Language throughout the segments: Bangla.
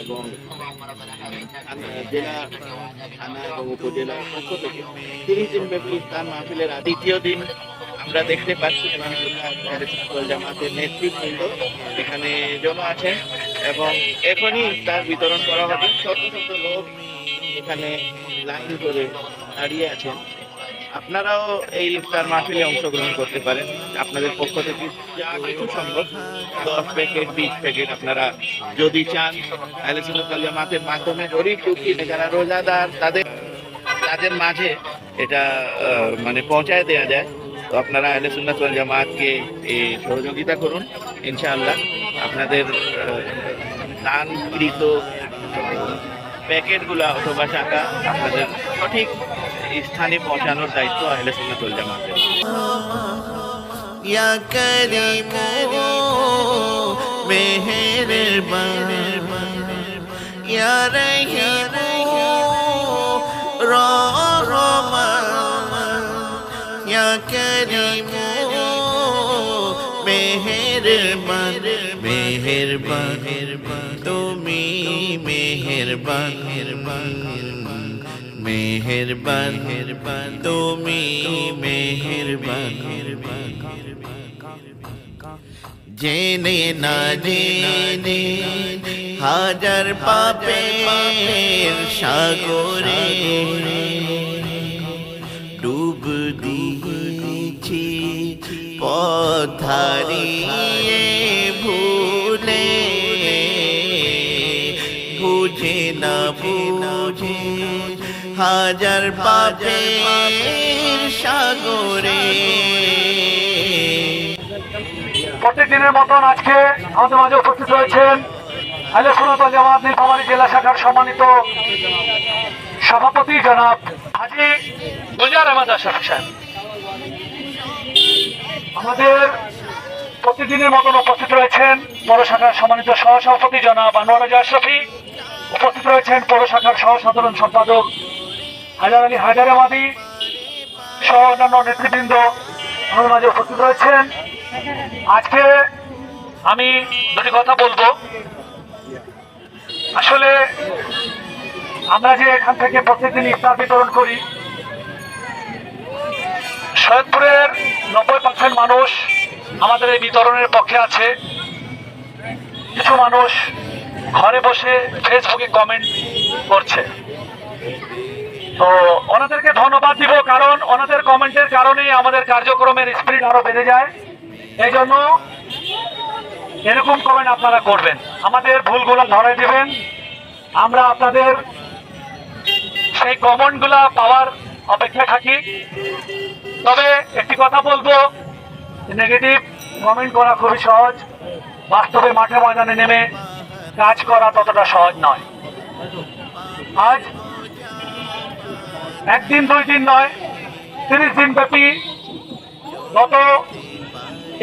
এবং জেলা এবং উপজেলার তিরিশ দিন ব্যাপী ইফতার মাহফিলের দ্বিতীয় দিন আমরা দেখতে পাচ্ছি জামাতের নেতৃবৃন্দ এখানে জমা আছেন এবং এখনই ইফতার বিতরণ করা হবে শত শত লোক এখানে লাইন করে দাঁড়িয়ে আছেন আপনারাও এই ইফতার মাহফিলে অংশগ্রহণ করতে পারেন। আপনাদের পক্ষ থেকে যা কিছু সম্ভব। দশ প্যাকেট, বিশ প্যাকেট আপনারা যদি চান তাহলে জামাতের মাধ্যমে গরিব দুঃখী যারা রোজাদার, তাদের তাদের মাঝে এটা মানে পৌঁছায় দেওয়া যায়। তো আপনারা আহলে সুন্নাত ওয়াল জামাতকে সহযোগিতা করুন, ইনশাআল্লাহ। আপনাদের দানকৃত প্যাকেটগুলা অথবা টাকা আপনাদের সঠিক স্থানে পৌঁছানোর দায়িত্ব আহলে সুন্নাত ওয়াল জামাতের। ইয়া করিম মেহেরবান, ইয়া রহিম রহমান, ইয়া করিম মেহেরবান মেহেরবান, তুমি মেহেরবান। মেহেরবান মেহেরবান তুমি মেহেরবান। জেনে না জেনে হাজার পাপের সাগরে ডুব দিয়েছি পথারিয়ে হাজার পাপের সাগরে। প্রত্যেকদিনের মতন আজকে আমাদের মাঝে উপস্থিত রয়েছেন আলে সুরত জামাত নীলফামারী জেলা শাখার সম্মানিত সভাপতি জনাব হাজি গুলজার আহমদ আশরাফ সাহেব। আমাদের প্রতিদিনের মতন উপস্থিত রয়েছেন পৌর শাখার সম্মানিত সহসভাপতি জনাব আনোয়ার আশরাফি। উপস্থিত রয়েছেন পৌর শাখার সহ সাধারণ সম্পাদক হাজার আলী হাজারাবাদী সহ অন্যান্য নেতৃবৃন্দ আমাদের মাঝে উপস্থিত রয়েছেন। আজকে আমি দুটি কথা বলব। আসলে আমরা যে এখান থেকে প্রত্যেকদিন ইফতার বিতরণ করি, সৈয়দপুরের নব্বই পার্সেন্ট মানুষ আমাদের এই বিতরণের পক্ষে আছে। কিছু মানুষ ঘরে বসে ফেসবুকে কমেন্ট করছে। তো ওনাদেরকে ধন্যবাদ দিব, কারণ ওনাদের কমেন্টের কারণেই আমাদের কার্যক্রমের স্পিরিট আরও বেড়ে যায়। এই জন্য এরকম কমেন্ট আপনারা করবেন। আমাদের ভুলগুলো ধরাই দেবেন। আমরা আপনাদের সেই কমেন্টগুলা পাওয়ার অপেক্ষা থাকি। তবে একটি কথা বলব নেগেটিভ কমেন্ট করা খুবই সহজ। বাস্তবে মাঠে ময়দানে নেমে কাজ করা ততটা সহজ নয়। আজ একদিন, দুই দিন নয়, তিরিশ দিন ব্যাপী গত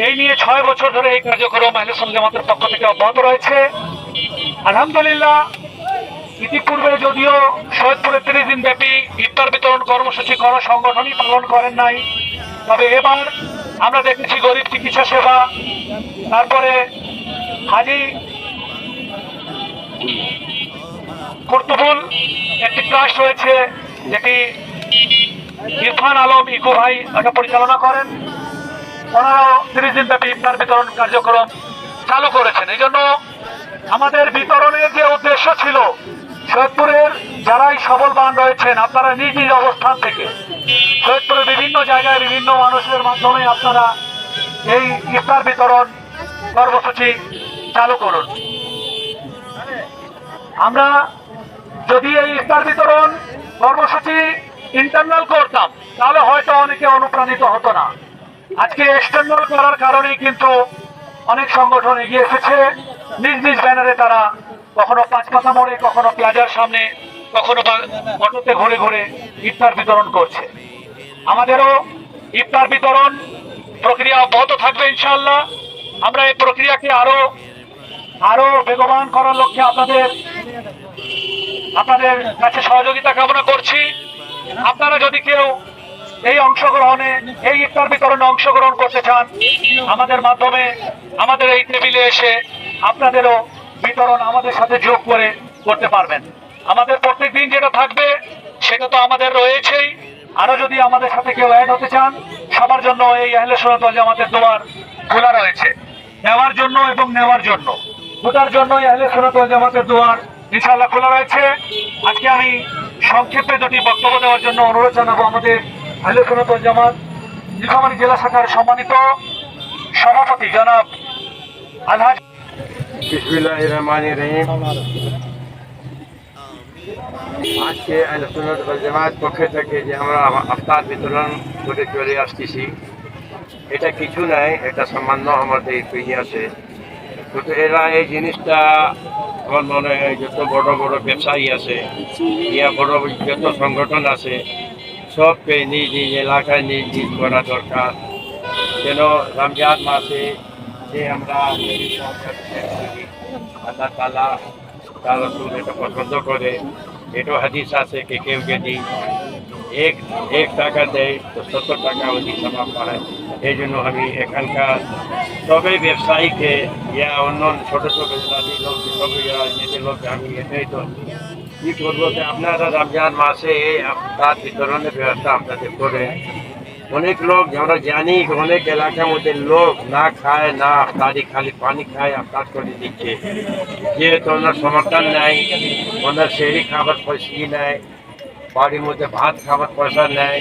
এই নিয়ে ছয় বছর ধরে এই কার্যক্রম আহলেসুল জামাতের পক্ষ থেকে অব্যাহত রয়েছে। আলহামদুলিল্লাহ, ইতিপূর্বে যদিও সৈয়দপুরে তিরিশ দিন ব্যাপী ইফতার বিতরণ কর্মসূচি কোনো সংগঠনই পালন করেন নাই, তবে এবার আমরা দেখেছি গরিব চিকিৎসা সেবা, তারপরে হাজি কর্তুবুল একটি ট্রাস্ট রয়েছে যেটি ইরফান আলম ইকো ভাই এটা পরিচালনা করেন। ওনারাও তিরিশ দিন ব্যাপী ইফতার বিতরণ কার্যক্রম চালু করেছেন। এই জন্য আমাদের বিতরণের যে উদ্দেশ্য ছিল, সৈয়দপুরের যারাই সবলবান রয়েছেন, আপনারা নিজ নিজ অবস্থান থেকে সৈয়দপুরের বিভিন্ন জায়গায় বিভিন্ন মানুষের মাধ্যমে আপনারা এই ইফতার বিতরণ কর্মসূচি চালু করুন। আমরা যদি এই ইফতার বিতরণ কর্মসূচি ইন্টারনাল করতাম। তাহলে হয়তো অনেকে অনুপ্রাণিত হতো না। আজকে এক্সটার্নাল করার কারণেই কিন্তু অনেক সংগঠন এগিয়ে এসেছে। নিজ নিজ ব্যানারে তারা কখনো পাঁচপাতা মোড়ে, কখনো প্লাজার সামনে, কখনো অটোতে ঘুরে ঘুরে ইফতার বিতরণ করছে। আমাদেরও ইফতার বিতরণ প্রক্রিয়া অব্যাহত থাকবে ইনশাআল্লাহ। আমরা এই প্রক্রিয়াকে আরও আরও বেগবান করার লক্ষ্যে আপনাদের আপনাদের কাছে সহযোগিতা কামনা করছি। আপনারা যদি কেউ এই অংশগ্রহণে, এই ইফতার বিতরণে অংশগ্রহণ করতে চান, আমাদের মাধ্যমে, আমাদের এই টেবিলে এসে আপনাদেরও বিতরণ আমাদের সাথে যোগ করে করতে পারবেন। আমাদের প্রত্যেক দিন যেটা থাকবে, সেটা তো আমাদের রয়েছেই। আরও যদি আমাদের সাথে কেউ অ্যাড হতে চান, সবার জন্য এই আহলে সুন্নাত আমাদের দোয়ার খোলা রয়েছে। নেওয়ার জন্য এবং নেওয়ার জন্য। দুটার জন্যই আহলে সুন্নাত জামাতের দোয়ার ইনশাআল্লাহ খোলা রয়েছে। আজকে আমি সংক্ষেপে দুটি বক্তব্য দেওয়ার জন্য অনুরোধ জানাব আমাদের আহলে সুন্নাত জামাত। নীলফামারী জেলা শাখার সম্মানিত সভাপতি জনাব আজকে আলোচনার জামাত পক্ষে থেকে যে আমরা আফতার বিতরণ করে চলে আসতেছি, এটা কিছু নাই, এটা সামান্য আমাদের ইতিহাসে কিন্তু এরা এই জিনিসটা আমার মনে হয় যত বড় বড় ব্যবসায়ী আছে, ইয়া বড় যত সংগঠন আছে, সবকে নিজ নিজ এলাকায় নিজ নিজ করা দরকার। যেন রমজান মাসে যে আমরা আল্লাহ তালা তার রসুল এটা পছন্দ করে, এটাও হাদিস আছে কে কেউ যদি এক এক টাকা দেয়, তো সত্তর টাকা ওই সমাপ পায় এই জন্য আমি এখানকার সবাই ব্যবসায়ীকে ইয়া অন্য ছোট ছোট জাতি লোক, সবাই নিজের লোক আমি এটাই তো কি করব যে আপনারা রমজান মাসে তার বিতরণের ব্যবস্থা আপনাদের করে, অনেক লোক আমরা জানি অনেক এলাকার মধ্যে লোক না খায়, না তারি খালি পানি খায় আফতার করে দিচ্ছে। যেহেতু ওনার সমর্থন নাই, ওনার সেরি খাবার পয়সা নেয়, বাড়ির মধ্যে ভাত খাবার পয়সা নেয়,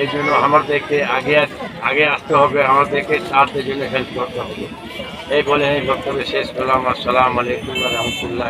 এই জন্য আমাদেরকে আগে আগে আসতে হবে, আমাদেরকে সাহায্যের জন্য হেল্প করতে হবে। এই বলে এই বক্তব্য শেষ করলাম। আসসালাম আলাইকুম রহমতুল্লাহ